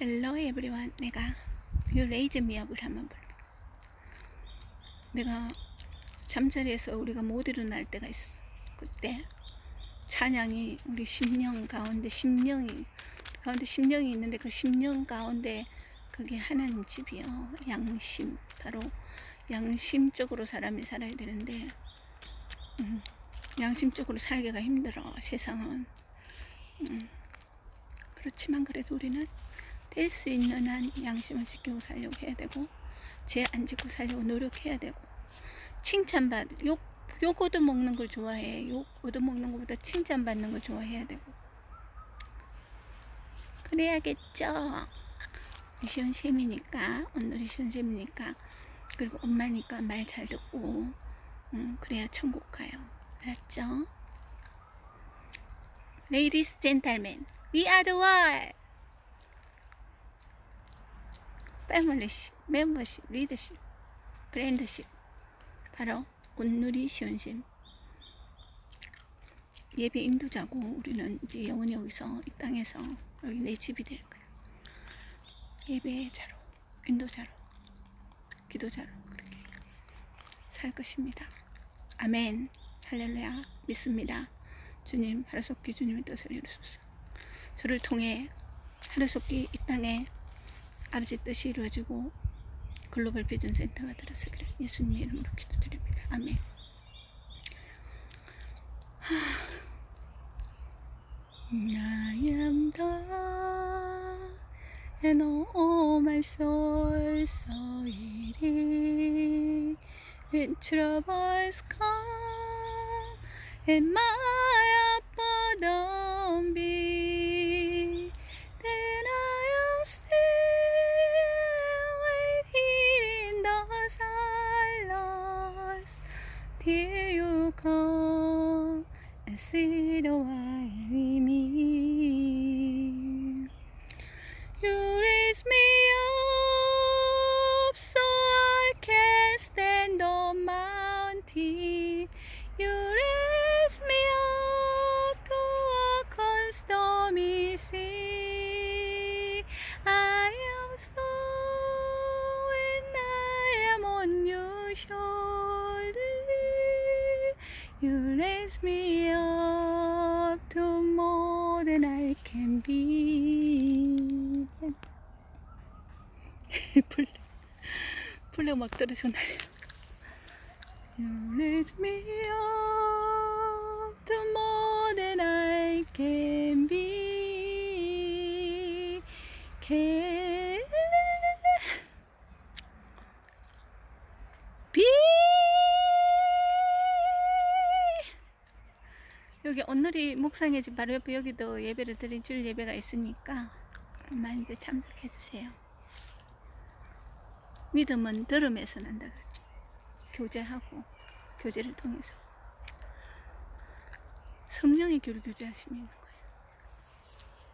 헬로 에브리원 내가 Raise Me Up을 한번 불러 내가 잠자리에서 우리가 못 일어날 때가 있어. 그때 찬양이 우리 심령 가운데 심령이 가운데 심령이 있는데 그 심령 가운데 그게 하나님 집이요. 양심 바로 양심적으로 사람이 살아야 되는데 음, 양심적으로 살기가 힘들어 세상은. 음, 그렇지만 그래도 우리는 될수 있는 한 양심을 지키고 살려고 해야 되고 죄 안 짓고 살려고 노력해야 되고 칭찬받 욕, 욕 얻어먹는 걸 좋아해. 욕 얻어먹는 것보다 칭찬받는 걸 좋아해야 되고. 그래야겠죠? 시온 셈이니까 오늘이 시온 셈이니까. 그리고 엄마니까 말 잘 듣고 음, 그래야 천국 가요. 알았죠? Ladies, gentlemen, we are the world. 패밀리십, 멤버십, 리더십, 브랜드십. 바로 온누리 시온심. 예배 인도자고 우리는 이제 영원히 여기서 이 땅에서 여기 내 집이 될 거야. 예배자로, 인도자로, 기도자로 그렇게 살 것입니다. 아멘. 할렐루야. 믿습니다. 주님, 하루속기 주님의 뜻을 이루소서. 저를 통해 하루속기 이 땅에 아버지 뜻이 이루어지고 글로벌 비전 센터가 들어서기를 예수님 이름으로 기도드립니다. 아멘. It is when troubles come and my abandon be in the silence till you come and a while with me. You raise me up so I can stand on mountain. You raise me up to walk on stormy sea. You raise me up to more than I can be. 풀, 풀려 막 떨어져 날려. You raise me up to more than I can be. Can 여기 오늘이 묵상의 집 바로 옆에 여기도 예배를 드린 줄 예배가 있으니까 많이 이제 참석해 주세요. 믿음은 들음에서 난다 그러죠. 교제하고 교제를 통해서 성령의 교를 교제하심이 있는 거예요.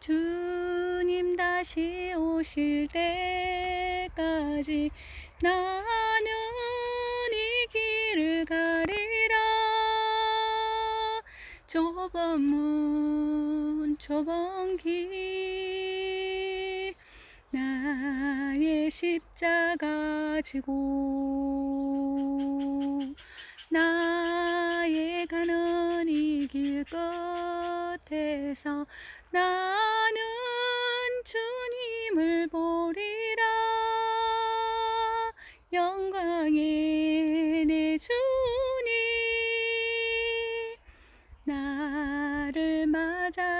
주님 다시 오실 때까지 나는 좁은 문 좁은 길 나의 십자가 지고 나의 가는 이 길 끝에서 나는 주님을 보리라. 영광의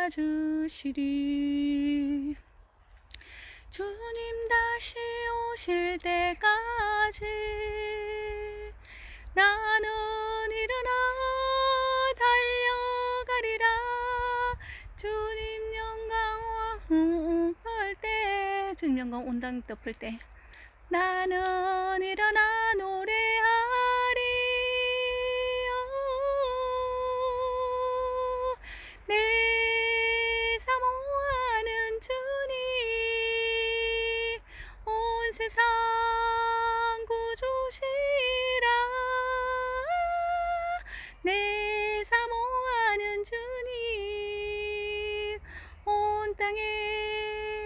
찾으시리. 주님 다시 오실 때까지 나는 일어나 달려가리라. 주님 영광 덮을 때 주님 영광 온당 덮을 때 나는 일어나 노래하리 내